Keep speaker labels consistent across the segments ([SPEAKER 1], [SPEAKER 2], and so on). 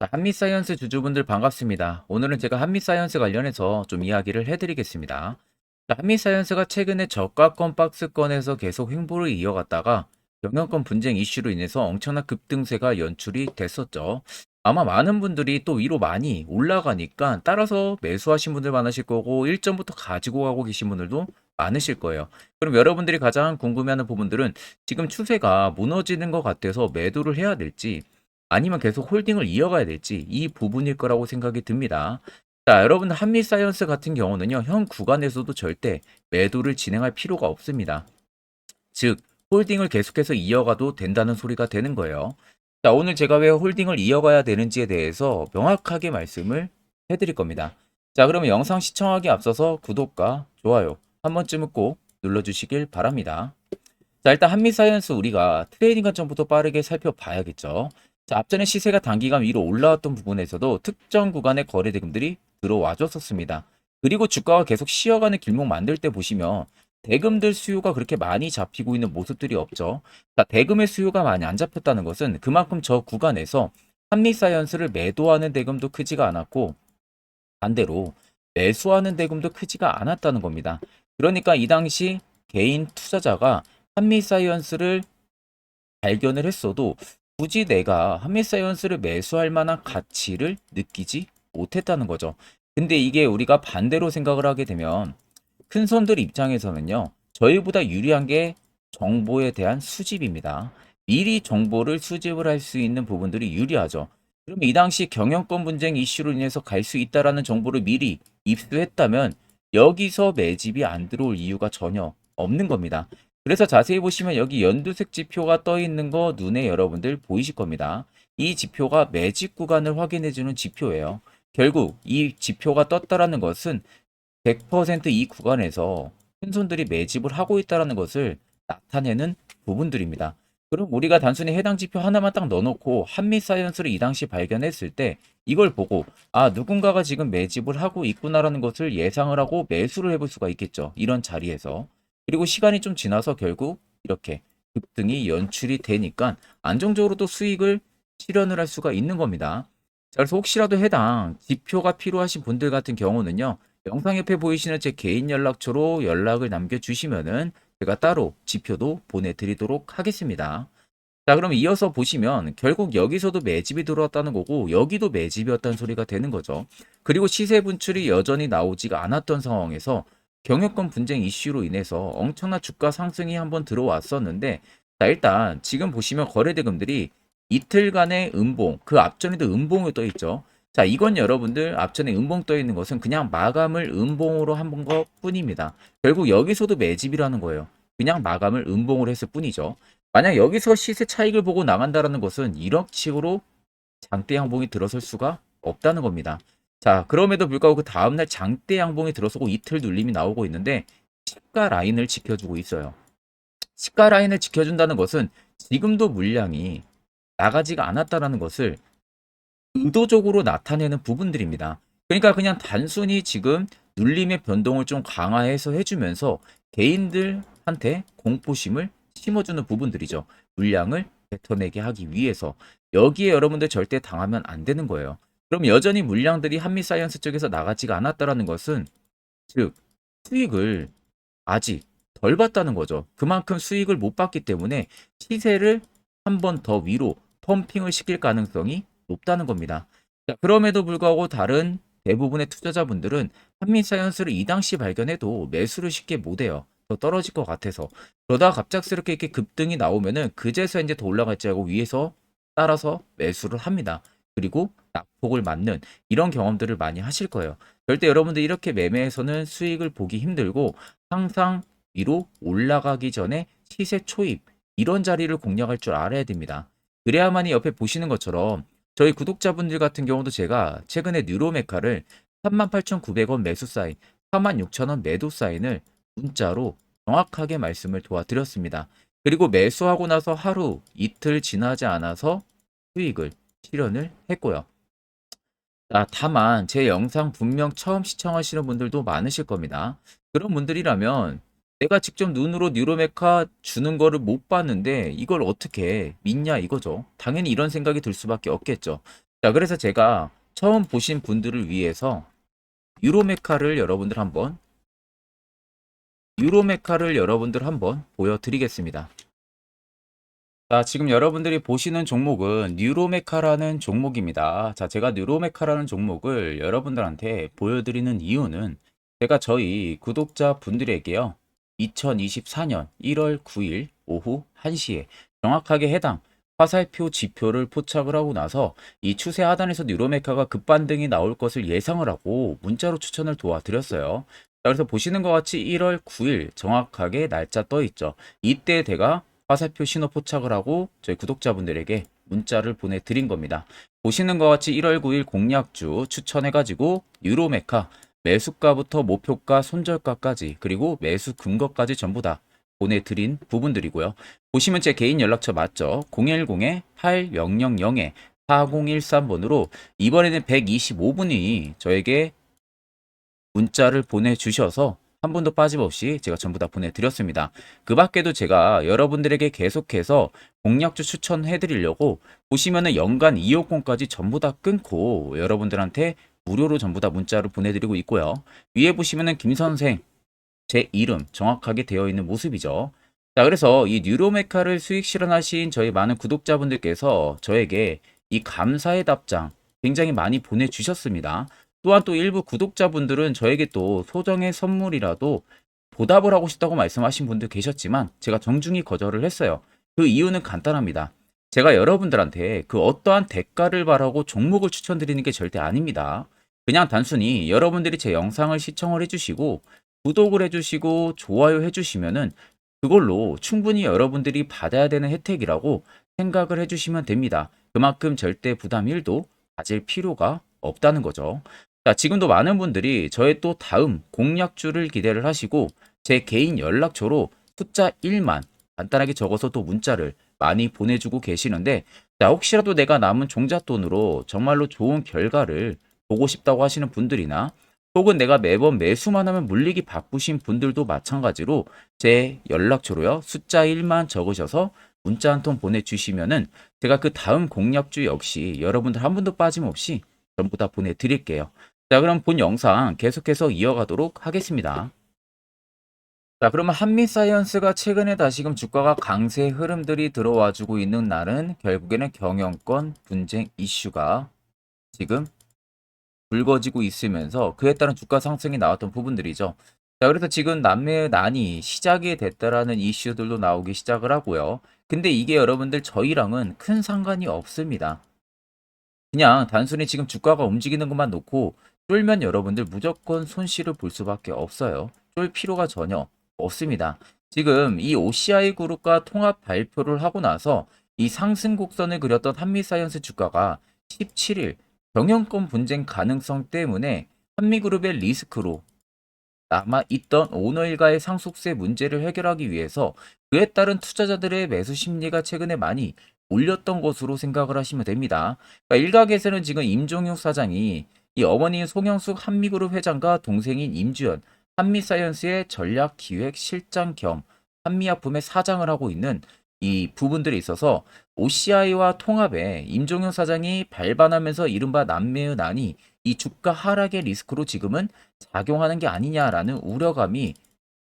[SPEAKER 1] 자, 한미사이언스 주주분들 반갑습니다. 오늘은 제가 한미사이언스 관련해서 좀 이야기를 해드리겠습니다. 자, 한미사이언스가 최근에 저가권 박스권에서 계속 횡보를 이어갔다가 경영권 분쟁 이슈로 인해서 엄청난 급등세가 연출이 됐었죠. 아마 많은 분들이 또 위로 많이 올라가니까 따라서 매수하신 분들 많으실 거고 일전부터 가지고 가고 계신 분들도 많으실 거예요. 그럼 여러분들이 가장 궁금해하는 부분들은 지금 추세가 무너지는 것 같아서 매도를 해야 될지 아니면 계속 홀딩을 이어가야 될지 이 부분일 거라고 생각이 듭니다. 자, 여러분 한미 사이언스 같은 경우는요. 현 구간에서도 절대 매도를 진행할 필요가 없습니다. 즉 홀딩을 계속해서 이어가도 된다는 소리가 되는 거예요. 자, 오늘 제가 왜 홀딩을 이어가야 되는지에 대해서 명확하게 말씀을 해드릴 겁니다. 자, 그러면 영상 시청하기 앞서서 구독과 좋아요 한 번쯤은 꼭 눌러주시길 바랍니다. 자, 일단 한미사이언스 우리가 트레이딩 관점부터 빠르게 살펴봐야겠죠. 자, 앞전에 시세가 단기간 위로 올라왔던 부분에서도 특정 구간의 거래 대금들이 들어와 줬었습니다. 그리고 주가가 계속 쉬어가는 길목 만들 때 보시면 대금들 수요가 그렇게 많이 잡히고 있는 모습들이 없죠. 자, 대금의 수요가 많이 안 잡혔다는 것은 그만큼 저 구간에서 한미사이언스를 매도하는 대금도 크지가 않았고 반대로 매수하는 대금도 크지가 않았다는 겁니다. 그러니까 이 당시 개인 투자자가 한미사이언스를 발견을 했어도 굳이 내가 한미사이언스를 매수할 만한 가치를 느끼지 못했다는 거죠. 근데 이게 우리가 반대로 생각을 하게 되면 큰 손들 입장에서는요, 저희보다 유리한 게 정보에 대한 수집입니다. 미리 정보를 수집을 할 수 있는 부분들이 유리하죠. 그럼 이 당시 경영권 분쟁 이슈로 인해서 갈 수 있다라는 정보를 미리 입수했다면 여기서 매집이 안 들어올 이유가 전혀 없는 겁니다. 그래서 자세히 보시면 여기 연두색 지표가 떠 있는 거 눈에 여러분들 보이실 겁니다. 이 지표가 매집 구간을 확인해주는 지표예요. 결국 이 지표가 떴다라는 것은 100%이 구간에서 큰 손들이 매집을 하고 있다는 것을 나타내는 부분들입니다. 그럼 우리가 단순히 해당 지표 하나만 딱 넣어놓고 한미 사이언스를 이 당시 발견했을 때 이걸 보고 아 누군가가 지금 매집을 하고 있구나라는 것을 예상을 하고 매수를 해볼 수가 있겠죠. 이런 자리에서 그리고 시간이 좀 지나서 결국 이렇게 급등이 연출이 되니까 안정적으로 또 수익을 실현을 할 수가 있는 겁니다. 자, 그래서 혹시라도 해당 지표가 필요하신 분들 같은 경우는요. 영상 옆에 보이시는 제 개인 연락처로 연락을 남겨주시면은 제가 따로 지표도 보내드리도록 하겠습니다. 자, 그럼 이어서 보시면 결국 여기서도 매집이 들어왔다는 거고 여기도 매집이었다는 소리가 되는 거죠. 그리고 시세 분출이 여전히 나오지가 않았던 상황에서 경영권 분쟁 이슈로 인해서 엄청난 주가 상승이 한번 들어왔었는데 자, 일단 지금 보시면 거래대금들이 이틀간의 음봉, 그 앞전에도 음봉이 떠 있죠. 자, 이건 여러분들 앞전에 음봉 떠 있는 것은 그냥 마감을 음봉으로 한 번 것 뿐입니다. 결국 여기서도 매집이라는 거예요. 그냥 마감을 음봉으로 했을 뿐이죠. 만약 여기서 시세 차익을 보고 나간다라는 것은 이런 식으로 장대 양봉이 들어설 수가 없다는 겁니다. 자, 그럼에도 불구하고 그 다음날 장대 양봉이 들어서고 이틀 눌림이 나오고 있는데 시가 라인을 지켜주고 있어요. 시가 라인을 지켜준다는 것은 지금도 물량이 나가지가 않았다라는 것을 의도적으로 나타내는 부분들입니다. 그러니까 그냥 단순히 지금 눌림의 변동을 좀 강화해서 해주면서 개인들한테 공포심을 심어주는 부분들이죠. 물량을 뱉어내게 하기 위해서 여기에 여러분들 절대 당하면 안 되는 거예요. 그럼 여전히 물량들이 한미 사이언스 쪽에서 나가지가 않았다라는 것은 즉 수익을 아직 덜 봤다는 거죠. 그만큼 수익을 못 봤기 때문에 시세를 한 번 더 위로 펌핑을 시킬 가능성이 높다는 겁니다. 자, 그럼에도 불구하고 다른 대부분의 투자자분들은 한미 사이언스를 이 당시 발견해도 매수를 쉽게 못 해요. 더 떨어질 것 같아서. 그러다가 갑작스럽게 이렇게 급등이 나오면은 그제서 이제 더 올라갈지 알고 위에서 따라서 매수를 합니다. 그리고 낙폭을 맞는 이런 경험들을 많이 하실 거예요. 절대 여러분들 이렇게 매매에서는 수익을 보기 힘들고 항상 위로 올라가기 전에 시세 초입 이런 자리를 공략할 줄 알아야 됩니다. 그래야만이 옆에 보시는 것처럼 저희 구독자분들 같은 경우도 제가 최근에 뉴로메카를 38,900원 매수 사인, 46,000원 매도 사인을 문자로 정확하게 말씀을 도와드렸습니다. 그리고 매수하고 나서 하루, 이틀 지나지 않아서 수익을 실현을 했고요. 아, 다만 제 영상 분명 처음 시청하시는 분들도 많으실 겁니다. 그런 분들이라면 내가 직접 눈으로 뉴로메카 주는 거를 못 봤는데 이걸 어떻게 믿냐 이거죠. 당연히 이런 생각이 들 수밖에 없겠죠. 자, 그래서 제가 처음 보신 분들을 위해서 유로메카를 여러분들 한번 유로메카를 여러분들 한번 보여드리겠습니다. 자, 지금 여러분들이 보시는 종목은 뉴로메카라는 종목입니다. 자, 제가 뉴로메카라는 종목을 여러분들한테 보여드리는 이유는 제가 저희 구독자 분들에게요. 2024년 1월 9일 오후 1시에 정확하게 해당 화살표 지표를 포착을 하고 나서 이 추세 하단에서 뉴로메카가 급반등이 나올 것을 예상을 하고 문자로 추천을 도와드렸어요. 자, 그래서 보시는 것 같이 1월 9일 정확하게 날짜 떠 있죠. 이때 제가 화살표 신호 포착을 하고 저희 구독자분들에게 문자를 보내드린 겁니다. 보시는 것 같이 1월 9일 공략주 추천해가지고 유로메카 매수가부터 목표가, 손절가까지 그리고 매수 근거까지 전부 다 보내드린 부분들이고요. 보시면 제 개인 연락처 맞죠? 010-8000-4013번으로 이번에는 125분이 저에게 문자를 보내주셔서 한 분도 빠짐없이 제가 전부 다 보내드렸습니다. 그 밖에도 제가 여러분들에게 계속해서 공략주 추천해드리려고 보시면은 연간 이용권까지 전부 다 끊고 여러분들한테 무료로 전부 다 문자를 보내드리고 있고요. 위에 보시면은 김선생 제 이름 정확하게 되어 있는 모습이죠. 자, 그래서 이 뉴로메카를 수익 실현하신 저희 많은 구독자분들께서 저에게 이 감사의 답장 굉장히 많이 보내주셨습니다. 또한 또 일부 구독자분들은 저에게 또 소정의 선물이라도 보답을 하고 싶다고 말씀하신 분들 계셨지만 제가 정중히 거절을 했어요. 그 이유는 간단합니다. 제가 여러분들한테 그 어떠한 대가를 바라고 종목을 추천드리는 게 절대 아닙니다. 그냥 단순히 여러분들이 제 영상을 시청을 해주시고 구독을 해주시고 좋아요 해주시면은 그걸로 충분히 여러분들이 받아야 되는 혜택이라고 생각을 해주시면 됩니다. 그만큼 절대 부담 1도 가질 필요가 없다는 거죠. 자, 지금도 많은 분들이 저의 또 다음 공략주를 기대를 하시고 제 개인 연락처로 숫자 1만 간단하게 적어서 또 문자를 많이 보내주고 계시는데 자, 혹시라도 내가 남은 종잣돈으로 정말로 좋은 결과를 보고 싶다고 하시는 분들이나 혹은 내가 매번 매수만 하면 물리기 바쁘신 분들도 마찬가지로 제 연락처로요. 숫자 1만 적으셔서 문자 한 통 보내주시면은 제가 그 다음 공략주 역시 여러분들 한 분도 빠짐없이 전부 다 보내드릴게요. 자, 그럼 본 영상 계속해서 이어가도록 하겠습니다. 자, 그러면 한미사이언스가 최근에 다시금 주가가 강세 흐름들이 들어와주고 있는 날은 결국에는 경영권 분쟁 이슈가 지금 불거지고 있으면서 그에 따른 주가 상승이 나왔던 부분들이죠. 자, 그래서 지금 남매의 난이 시작이 됐다라는 이슈들도 나오기 시작을 하고요. 근데 이게 여러분들 저희랑은 큰 상관이 없습니다. 그냥 단순히 지금 주가가 움직이는 것만 놓고 쫄면 여러분들 무조건 손실을 볼 수밖에 없어요. 쫄 필요가 전혀 없습니다. 지금 이 OCI 그룹과 통합 발표를 하고 나서 이 상승 곡선을 그렸던 한미사이언스 주가가 17일 경영권 분쟁 가능성 때문에 한미그룹의 리스크로 남아있던 오너 일가의 상속세 문제를 해결하기 위해서 그에 따른 투자자들의 매수 심리가 최근에 많이 올렸던 것으로 생각을 하시면 됩니다. 그러니까 일각에서는 지금 임종욱 사장이 이 어머니 송영숙 한미그룹 회장과 동생인 임주연 한미사이언스의 전략기획실장 겸 한미약품의 사장을 하고 있는 이 부분들이 있어서 OCI와 통합에 임종영 사장이 발반하면서 이른바 남매의 난이 이 주가 하락의 리스크로 지금은 작용하는 게 아니냐라는 우려감이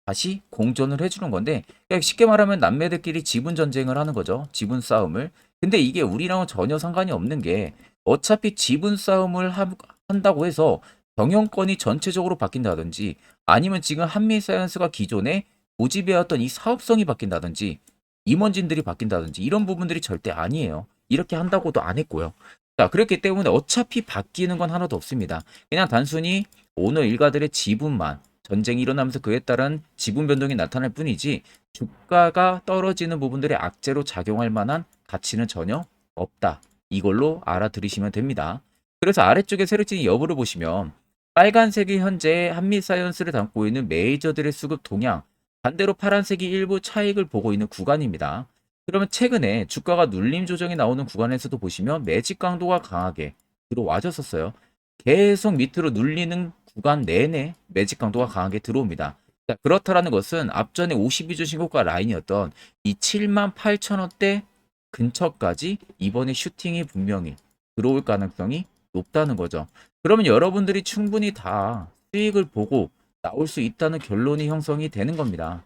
[SPEAKER 1] 다시 공존을 해주는 건데 그러니까 쉽게 말하면 남매들끼리 지분 전쟁을 하는 거죠. 지분 싸움을. 근데 이게 우리랑은 전혀 상관이 없는 게 어차피 지분 싸움을 하, 한다고 해서 경영권이 전체적으로 바뀐다든지 아니면 지금 한미사이언스가 기존에 고집해왔던 이 사업성이 바뀐다든지 임원진들이 바뀐다든지 이런 부분들이 절대 아니에요. 이렇게 한다고도 안 했고요. 자, 그렇기 때문에 어차피 바뀌는 건 하나도 없습니다. 그냥 단순히 오너 일가들의 지분만 전쟁이 일어나면서 그에 따른 지분 변동이 나타날 뿐이지 주가가 떨어지는 부분들의 악재로 작용할 만한 가치는 전혀 없다. 이걸로 알아들으시면 됩니다. 그래서 아래쪽에 세력진 여부를 보시면 빨간색이 현재 한미 사이언스를 담고 있는 메이저들의 수급 동향, 반대로 파란색이 일부 차익을 보고 있는 구간입니다. 그러면 최근에 주가가 눌림 조정이 나오는 구간에서도 보시면 매직 강도가 강하게 들어와줬었어요. 계속 밑으로 눌리는 구간 내내 매직 강도가 강하게 들어옵니다. 자, 그렇다라는 것은 앞전에 52주 신고가 라인이었던 이 7만 8천 원대 근처까지 이번에 슈팅이 분명히 들어올 가능성이 높다는 거죠. 그러면 여러분들이 충분히 다 수익을 보고 나올 수 있다는 결론이 형성이 되는 겁니다.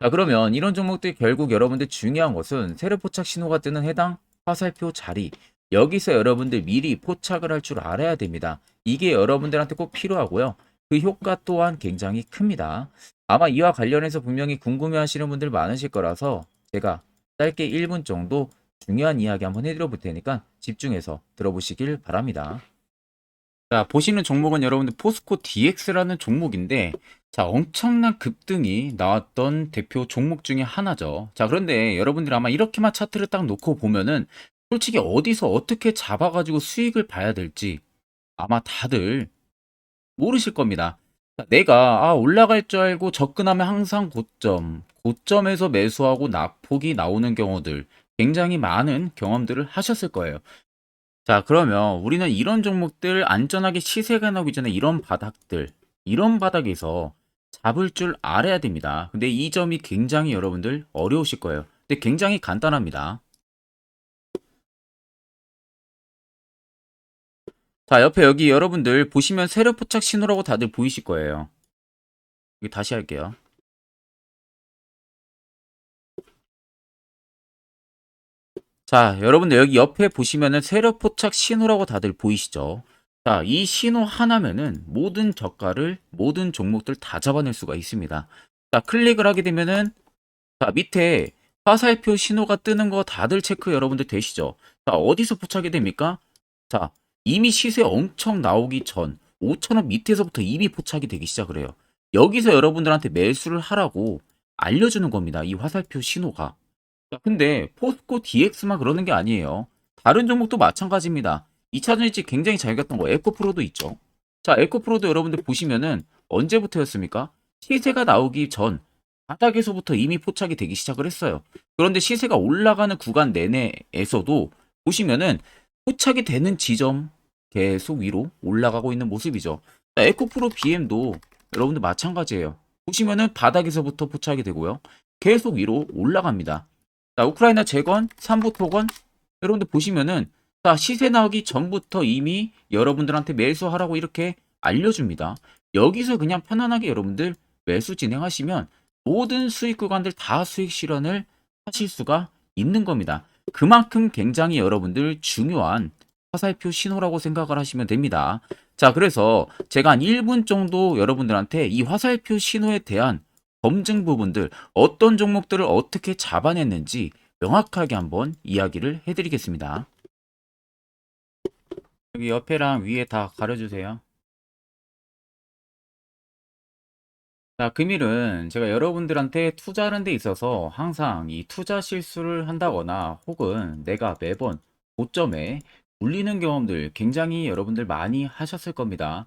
[SPEAKER 1] 자, 그러면 이런 종목들 결국 여러분들 중요한 것은 세력 포착 신호가 뜨는 해당 화살표 자리. 여기서 여러분들 미리 포착을 할 줄 알아야 됩니다. 이게 여러분들한테 꼭 필요하고요. 그 효과 또한 굉장히 큽니다. 아마 이와 관련해서 분명히 궁금해 하시는 분들 많으실 거라서 제가 짧게 1분 정도 중요한 이야기 한번 해드려 볼 테니까 집중해서 들어보시길 바랍니다. 자, 보시는 종목은 여러분들 포스코 DX라는 종목인데, 자, 엄청난 급등이 나왔던 대표 종목 중에 하나죠. 자, 그런데 여러분들 아마 이렇게만 차트를 딱 놓고 보면은 솔직히 어디서 어떻게 잡아가지고 수익을 봐야 될지 아마 다들 모르실 겁니다. 자, 내가 아, 올라갈 줄 알고 접근하면 항상 고점, 고점에서 매수하고 낙폭이 나오는 경우들 굉장히 많은 경험들을 하셨을 거예요. 자, 그러면 우리는 이런 종목들 안전하게 시세가 나오기 전에 이런 바닥들, 이런 바닥에서 잡을 줄 알아야 됩니다. 근데 이 점이 굉장히 여러분들 어려우실 거예요. 근데 굉장히 간단합니다. 자, 옆에 여기 여러분들 보시면 세력 포착 신호라고 다들 보이실 거예요. 여기 다시 할게요. 자, 여러분들 여기 옆에 보시면은 세력 포착 신호라고 다들 보이시죠? 자, 이 신호 하나면은 모든 저가를 모든 종목들 다 잡아낼 수가 있습니다. 자, 클릭을 하게 되면은 자, 밑에 화살표 신호가 뜨는 거 다들 체크 여러분들 되시죠? 자, 어디서 포착이 됩니까? 자, 이미 시세 엄청 나오기 전 5천원 밑에서부터 이미 포착이 되기 시작을 해요. 여기서 여러분들한테 매수를 하라고 알려주는 겁니다. 이 화살표 신호가. 자, 근데 포스코 DX만 그러는 게 아니에요. 다른 종목도 마찬가지입니다. 2차 전지 굉장히 잘 갔던 거 에코프로도 있죠. 자, 에코프로도 여러분들 보시면은 언제부터였습니까? 시세가 나오기 전 바닥에서부터 이미 포착이 되기 시작을 했어요. 그런데 시세가 올라가는 구간 내내에서도 보시면은 포착이 되는 지점 계속 위로 올라가고 있는 모습이죠. 자, 에코프로 BM도 여러분들 마찬가지예요. 보시면은 바닥에서부터 포착이 되고요. 계속 위로 올라갑니다. 자, 우크라이나 재건, 삼부 토건 여러분들 보시면은 자, 시세 나오기 전부터 이미 여러분들한테 매수하라고 이렇게 알려줍니다. 여기서 그냥 편안하게 여러분들 매수 진행하시면 모든 수익 구간들 다 수익 실현을 하실 수가 있는 겁니다. 그만큼 굉장히 여러분들 중요한 화살표 신호라고 생각을 하시면 됩니다. 자, 그래서 제가 한 1분 정도 여러분들한테 이 화살표 신호에 대한 검증 부분들, 어떤 종목들을 어떻게 잡아냈는지 명확하게 한번 이야기를 해드리겠습니다. 여기 옆에랑 위에 다 가려주세요. 자, 금일은 제가 여러분들한테 투자하는 데 있어서 항상 이 투자 실수를 한다거나 혹은 내가 매번 고점에 물리는 경험들 굉장히 여러분들 많이 하셨을 겁니다.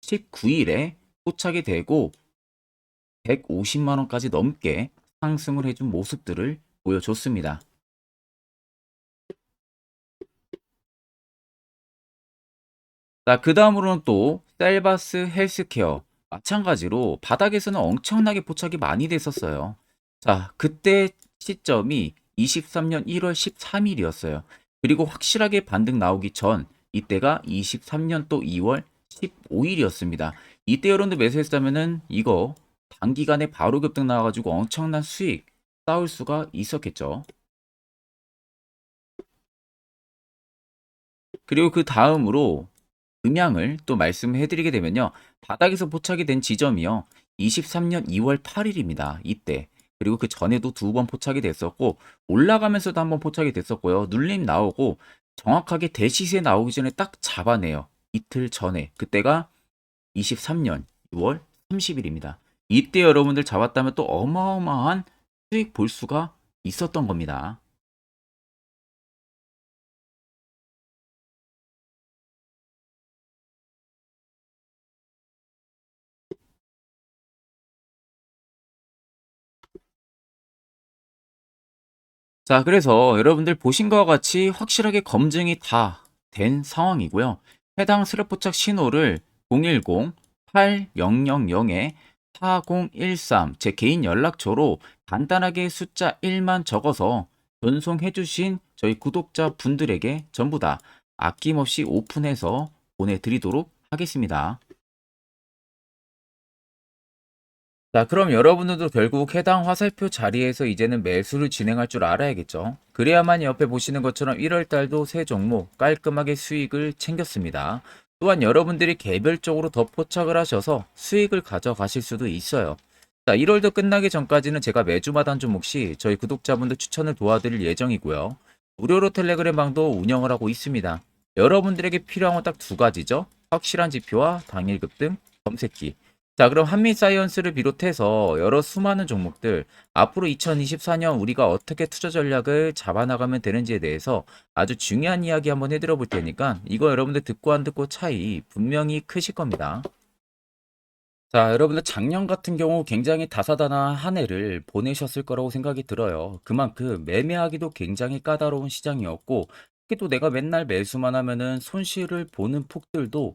[SPEAKER 1] 19일에 포착이 되고 150만 원까지 넘게 상승을 해준 모습들을 보여줬습니다. 자, 그 다음으로는 또 셀바스 헬스케어 마찬가지로 바닥에서는 엄청나게 포착이 많이 됐었어요. 자, 그때 시점이 23년 1월 13일이었어요. 그리고 확실하게 반등 나오기 전 이때가 23년 또 2월 15일이었습니다. 이때 여러분들 매수했다면은 이거 단기간에 바로 급등 나와가지고 엄청난 수익 쌓을 수가 있었겠죠. 그리고 그 다음으로 음향을 또 말씀해드리게 되면요. 바닥에서 포착이 된 지점이요. 23년 2월 8일입니다. 이때. 그리고 그 전에도 두 번 포착이 됐었고 올라가면서도 한 번 포착이 됐었고요. 눌림 나오고 정확하게 대시세 나오기 전에 딱 잡아내요. 이틀 전에. 그때가 23년 6월 30일입니다. 이때 여러분들 잡았다면 또 어마어마한 수익 볼 수가 있었던 겁니다. 자, 그래서 여러분들 보신 것과 같이 확실하게 검증이 다 된 상황이고요. 해당 스랩포착 신호를 010-8000-4013 제 개인 연락처로 간단하게 숫자 1만 적어서 전송해 주신 저희 구독자 분들에게 전부 다 아낌없이 오픈해서 보내드리도록 하겠습니다. 자, 그럼 여러분들도 결국 해당 화살표 자리에서 이제는 매수를 진행할 줄 알아야겠죠. 그래야만 옆에 보시는 것처럼 1월 달도 세 종목 깔끔하게 수익을 챙겼습니다. 또한 여러분들이 개별적으로 더 포착을 하셔서 수익을 가져가실 수도 있어요. 자, 1월도 끝나기 전까지는 제가 매주마다 한 종목씩 저희 구독자분들 추천을 도와드릴 예정이고요. 무료로 텔레그램 방도 운영을 하고 있습니다. 여러분들에게 필요한 건 딱 두 가지죠. 확실한 지표와 당일 급등 검색기. 자, 그럼 한미 사이언스를 비롯해서 여러 수많은 종목들, 앞으로 2024년 우리가 어떻게 투자 전략을 잡아나가면 되는지에 대해서 아주 중요한 이야기 한번 해드려 볼 테니까 이거 여러분들 듣고 안 듣고 차이 분명히 크실 겁니다. 자, 여러분들 작년 같은 경우 굉장히 다사다난한 한 해를 보내셨을 거라고 생각이 들어요. 그만큼 매매하기도 굉장히 까다로운 시장이었고, 특히 또 내가 맨날 매수만 하면은 손실을 보는 폭들도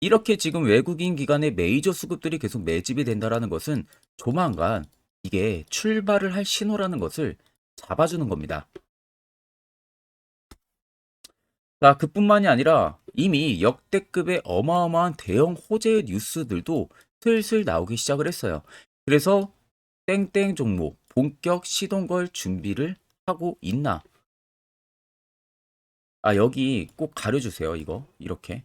[SPEAKER 1] 이렇게 지금 외국인 기관의 메이저 수급들이 계속 매집이 된다라는 것은 조만간 이게 출발을 할 신호라는 것을 잡아주는 겁니다. 자, 그뿐만이 아니라 이미 역대급의 어마어마한 대형 호재의 뉴스들도 슬슬 나오기 시작을 했어요. 그래서 땡땡 종목 본격 시동 걸 준비를 하고 있나? 아, 여기 꼭 가려주세요. 이거 이렇게.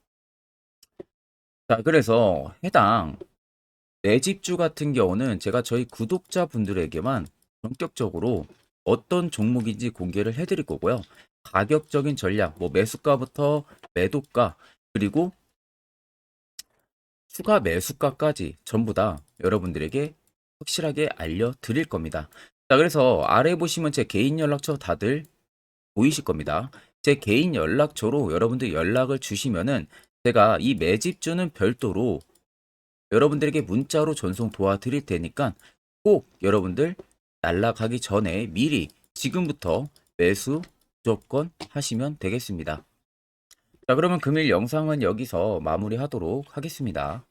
[SPEAKER 1] 자, 그래서 해당 매집주 같은 경우는 제가 저희 구독자분들에게만 본격적으로 어떤 종목인지 공개를 해드릴 거고요. 가격적인 전략, 뭐 매수가부터 매도가, 그리고 추가 매수가까지 전부 다 여러분들에게 확실하게 알려드릴 겁니다. 자, 그래서 아래 보시면 제 개인 연락처 다들 보이실 겁니다. 제 개인 연락처로 여러분들 연락을 주시면은 제가 이 매집주는 별도로 여러분들에게 문자로 전송 도와드릴 테니까 꼭 여러분들 날라가기 전에 미리 지금부터 매수 무조건 하시면 되겠습니다. 자, 그러면 금일 영상은 여기서 마무리하도록 하겠습니다.